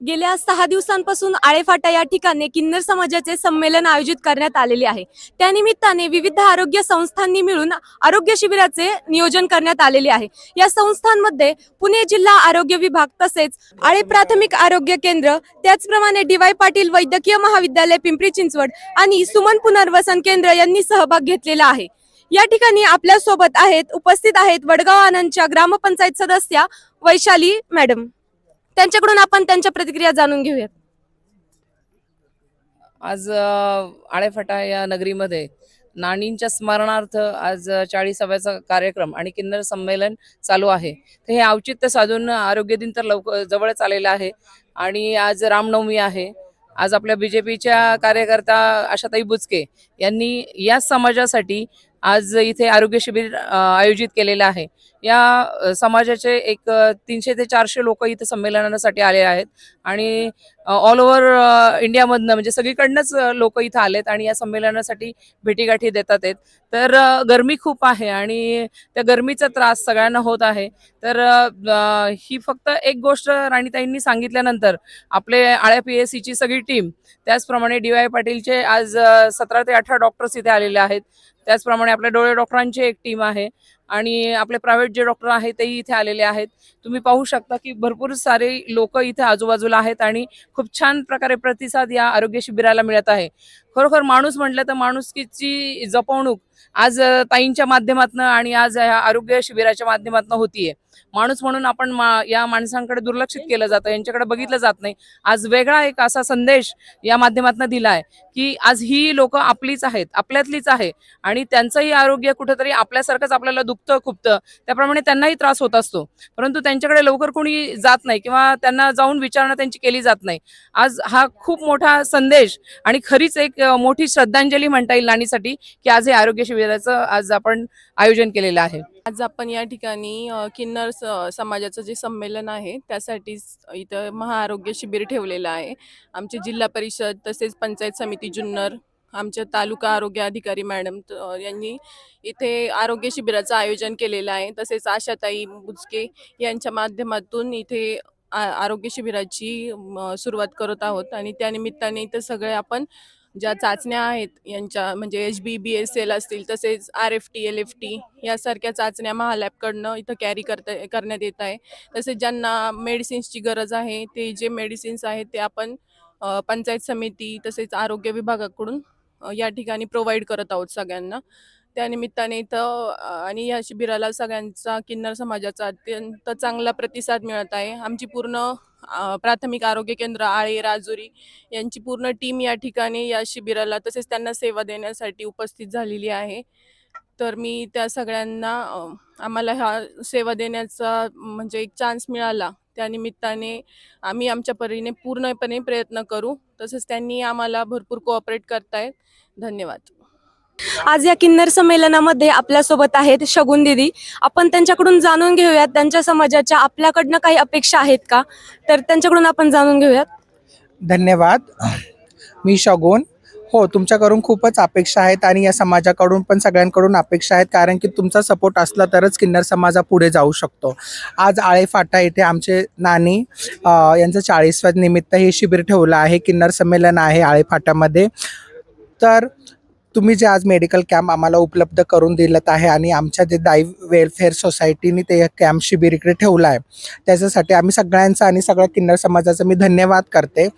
गेल्या सहा दिवसांपासून आळेफाटा या ठिकाणी किन्नर समाजाचे संमेलन आयोजित करण्यात आलेले आहे. त्यानिमित्ताने विविध आरोग्य संस्थांनी मिळून आरोग्य शिबिराचे नियोजन करण्यात आलेले आहे. या संस्थांमध्ये पुणे जिल्हा आरोग्य विभाग तसेच आळे प्राथमिक आरोग्य केंद्र त्याचप्रमाणे डी वाय पाटील वैद्यकीय महाविद्यालय पिंपरी चिंचवड आणि सुमन पुनर्वसन केंद्र यांनी सहभाग घेतलेला आहे. या ठिकाणी आपल्यासोबत आहेत उपस्थित आहेत वडगाव आनंदच्या ग्रामपंचायत सदस्या वैशाली मॅडम. त्यांच्याकडून आपण त्यांच्या प्रतिक्रिया जाणून घेऊयात. आज आळेफाटा या नगरीमध्ये नाणींच्या स्मरणार्थ आज चाळीसाव्याचा कार्यक्रम आणि किन्नर संमेलन चालू आहे. तर हे औचित्य साधून आरोग्य दिन तर लवकर जवळच आलेला आहे. आणि आज रामनवमी आहे. आज आपल्या बीजेपीच्या कार्यकर्ता आशाताई बुचके यांनी या समाजासाठी आज इथे आरोग्य शिबिर आयोजित केलेलं आहे. या समाजाचे एक तीनशे ते चारशे लोक इथे संमेलनासाठी आले आहेत आणि ऑल ओव्हर इंडियामधनं म्हणजे सगळीकडनंच लोक इथं आलेत आणि या संमेलनासाठी भेटीगाठी देतात आहेत. तर गर्मी गरमी खूप आहे आणि त्या गरमीचा त्रास सगळ्यांना होत आहे. तर ही फक्त एक गोष्ट राणीताईंनी सांगितल्यानंतर आपले आळ्या पी एस सीची सगळी टीम त्याचप्रमाणे डी वाय पाटीलचे आज सतरा ते अठरा डॉक्टर्स इथे आलेले आहेत. त्याचप्रमाणे आपल्या डोळे डॉक्टरांची एक टीम आहे. आणि आपले प्रायव्हेट जे डॉक्टर आहेत तेही इथे आलेले आहेत. तुम्ही पाहू शकता की भरपूर सारे लोक इथे आजूबाजूला आहेत आणि खूप छान प्रकारे प्रतिसाद या आरोग्य शिबिराला मिळत आहे. खरोखर माणूस म्हटलं तर माणुसकीची जपवणूक आज ताईंच्या माध्यमातून आणि आज या आरोग्य शिबिराच्या माध्यमातून होतीये. माणूस म्हणून आपण मा- या माणसांकडे दुर्लक्षित केलं जातं यांच्याकडे बघितलं जात नाही. आज वेगळा एक असा संदेश या माध्यमातून दिलाय की आज ही लोक आपलीच आहेत आपल्यातलीच आहे आणि त्यांचंही आरोग्य कुठेतरी आपल्यासारखंच आपल्याला दुखतं खुपतं. त्याप्रमाणे त्यांनाही त्रास होत असतो. परंतु त्यांच्याकडे लवकर कोणी जात नाही किंवा त्यांना जाऊन विचारणा त्यांची केली जात नाही. आज हा खूप मोठा संदेश आणि खरीच एक मोठी श्रद्धांजली म्हणता येईल नाणीसाठी की आज हे आरोग्य शिबिराचं आज आपण आयोजन केलेलं आहे. आज आपण या ठिकाणी किन्नर स- समाजाचं जे संमेलन आहे त्यासाठीच इथं महाआरोग्य शिबिर ठेवलेलं आहे. आमचे जिल्हा परिषद तसेच पंचायत समिती जुन्नर आमच्या तालुका आरोग्य अधिकारी मॅडम यांनी इथे आरोग्य शिबिराचं आयोजन केलेलं आहे. तसेच आशाताई बुचके यांच्या माध्यमातून इथे आ- आरोग्य शिबिराची सुरुवात करत आहोत. आणि त्यानिमित्ताने इथं सगळे आपण ज्या चाचण्या आहेत यांच्या म्हणजे H B B S L असतील तसेच R F T L F T यासारख्या चाचण्या महालॅबकडनं इथं कॅरी करता करण्यात येत आहे. तसेच ज्यांना मेडिसिन्सची गरज आहे ते जे मेडिसिन्स आहेत ते आपण पंचायत समिती तसेच आरोग्य विभागाकडून या ठिकाणी प्रोव्हाइड करत आहोत सगळ्यांना. त्यानिमित्ताने इथं आणि या शिबिराला सगळ्यांचा किन्नर समाजाचा अत्यंत चांगला प्रतिसाद मिळत आहे. आमची पूर्ण प्राथमिक आरोग्य केंद्र आळे राजुरी यांची पूर्ण टीम या ठिकाणी या शिबिराला तसेच त्यांना सेवा देण्यासाठी उपस्थित झालेली आहे. तर मी त्या सगळ्यांना आम्हाला ह्या सेवा देण्याचा म्हणजे एक चान्स मिळाला. त्यानिमित्ताने आम्ही आमच्या परीने पूर्णपणे प्रयत्न करू. तसेच त्यांनी आम्हाला भरपूर कोऑपरेट करतायत. धन्यवाद. आज या किन्नर संमेलनामध्ये आपल्यासोबत आहेत शगुन दिदी. आपण त्यांच्याकडून जाणून घेऊयात त्यांच्या समाजाच्या आपल्याकडनं काही अपेक्षा आहेत का? तर त्यांच्याकडून आपण जाणून घेऊयात. धन्यवाद. मी शगुन. हो तुमच्याकडून खूपच अपेक्षा आहेत आणि या समाजाकडून पण सगळ्यांकडून अपेक्षा आहेत कारण की तुमचा सपोर्ट असला तरच किन्नर समाजा पुढे जाऊ शकतो. आज आळेफाटा येथे आमचे नानी अ, यांचं चाळीसव्या निमित्त हे शिबिर ठेवलं आहे किन्नर संमेलन आहे आळेफाटामध्ये तर तुम्ही जे आज मेडिकल कॅम्प आम्हाला उपलब्ध करून दिलत आहे आणि आमच्या जे दाई वेलफेअर सोसायटीने ते कॅम्प शिबिर इकडे ठेवलं आहे त्याच्यासाठी आम्ही सगळ्यांचा आणि सगळ्या किन्नर समाजाचा मी धन्यवाद करते.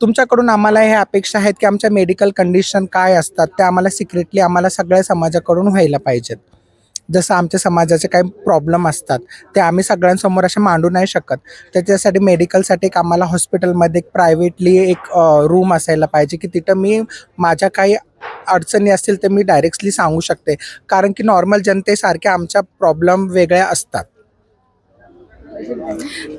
तुमच्याकडून आम्हाला हे अपेक्षा आहेत की आमच्या मेडिकल कंडिशन काय असतात त्या आम्हाला सिक्रेटली आम्हाला सगळ्या समाजाकडून व्हायला पाहिजेत. जसं आमच्या समाजाचे काही प्रॉब्लेम असतात ते आम्ही सगळ्यांसमोर असे मांडू नाही शकत. त्याच्यासाठी मेडिकलसाठी एक आम्हाला हॉस्पिटलमध्ये एक प्रायव्हेटली एक रूम असायला पाहिजे की तिथं मी माझ्या काही अडचणी असतील तर मी डायरेक्टली सांगू शकते. कारण की नॉर्मल जनतेसारख्या आमच्या प्रॉब्लेम वेगळ्या असतात.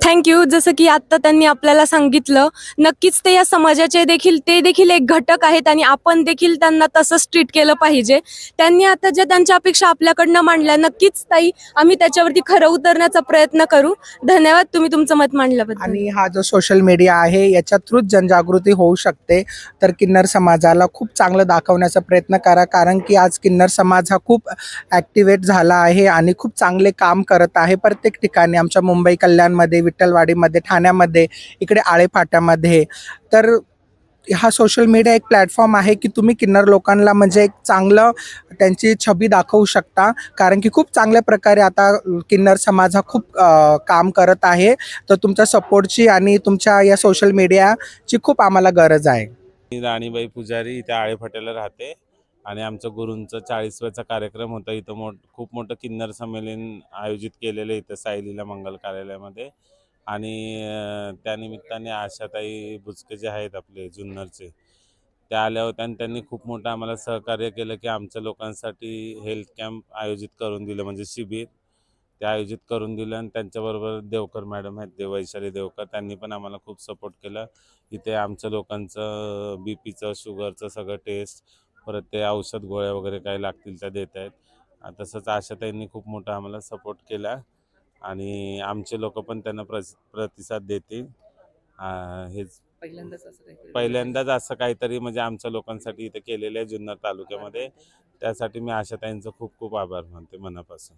थँक्यू जसं की आत्ता त्यांनी आपल्याला सांगितलं नक्कीच ते या समाजाचे देखील ते देखील एक घटक आहेत आणि आपण देखील त्यांना तसंच ट्रीट केलं पाहिजे. त्यांनी आता ज्या त्यांच्या अपेक्षा आपल्याकडनं मांडल्या नक्कीच ताई आम्ही त्याच्यावरती खरं उतरण्याचा प्रयत्न करू. धन्यवाद. तुम्ही तुमचं मत मांडल्याबद्दल. आणि हा जो सोशल मीडिया आहे याच्या थ्रूच जनजागृती होऊ शकते. तर किन्नर समाजाला खूप चांगलं दाखवण्याचा प्रयत्न करा कारण की आज किन्नर समाज हा खूप ॲक्टिवेट झाला आहे आणि खूप चांगले काम करत आहे प्रत्येक ठिकाणी. आमच्या मुंबई मुंबई कल्याणमध्ये विठ्ठलवाडीमध्ये ठाण्यामध्ये इकडे आळेफाट्यामध्ये. तर हा सोशल मीडिया एक प्लॅटफॉर्म आहे की तुम्ही किन्नर लोकांना म्हणजे एक चांगलं त्यांची छबी दाखवू शकता. कारण की खूप चांगल्या प्रकारे आता किन्नर समाज हा खूप काम करत आहे. तर तुमच्या सपोर्टची आणि तुमच्या या सोशल मीडियाची खूप आम्हाला गरज आहे. मी राणीबाई पुजारी इथे आळेफाट्याला राहते. आणि आमचं गुरूंचं चाळीसव्याचा कार्यक्रम होता. इथं मोठ खूप मोठं किन्नर संमेलन आयोजित केलेलं आहे इथं सायलीला मंगल कार्यालयामध्ये. आणि त्यानिमित्ताने आशाताई बुचके जे आहेत आपले जुन्नरचे त्या आल्या होत्या आणि त्यांनी खूप मोठं आम्हाला सहकार्य केलं की आमच्या लोकांसाठी हेल्थ कॅम्प आयोजित करून दिलं. म्हणजे शिबिर ते आयोजित करून दिलं आणि त्यांच्याबरोबर देवकर मॅडम आहेत देव वैशाली देवकर त्यांनी पण आम्हाला खूप सपोर्ट केला. इथे आमच्या लोकांचं बी पीचं शुगरचं सगळं टेस्ट परत ते औषध गोळ्या वगैरे काय लागतील त्या देत आहेत. तसंच आशाताईंनी खूप मोठा आम्हाला सपोर्ट केला आणि आमचे लोक पण त्यांना प्रस प्रतिसाद देतील. हेच पहिल्यांदाच असं पहिल्यांदाच असं काहीतरी म्हणजे आमच्या लोकांसाठी इथे केलेलं आहे जुन्नर तालुक्यामध्ये. त्यासाठी मी आशाताईंचं खूप खूप आभार मानते मनापासून.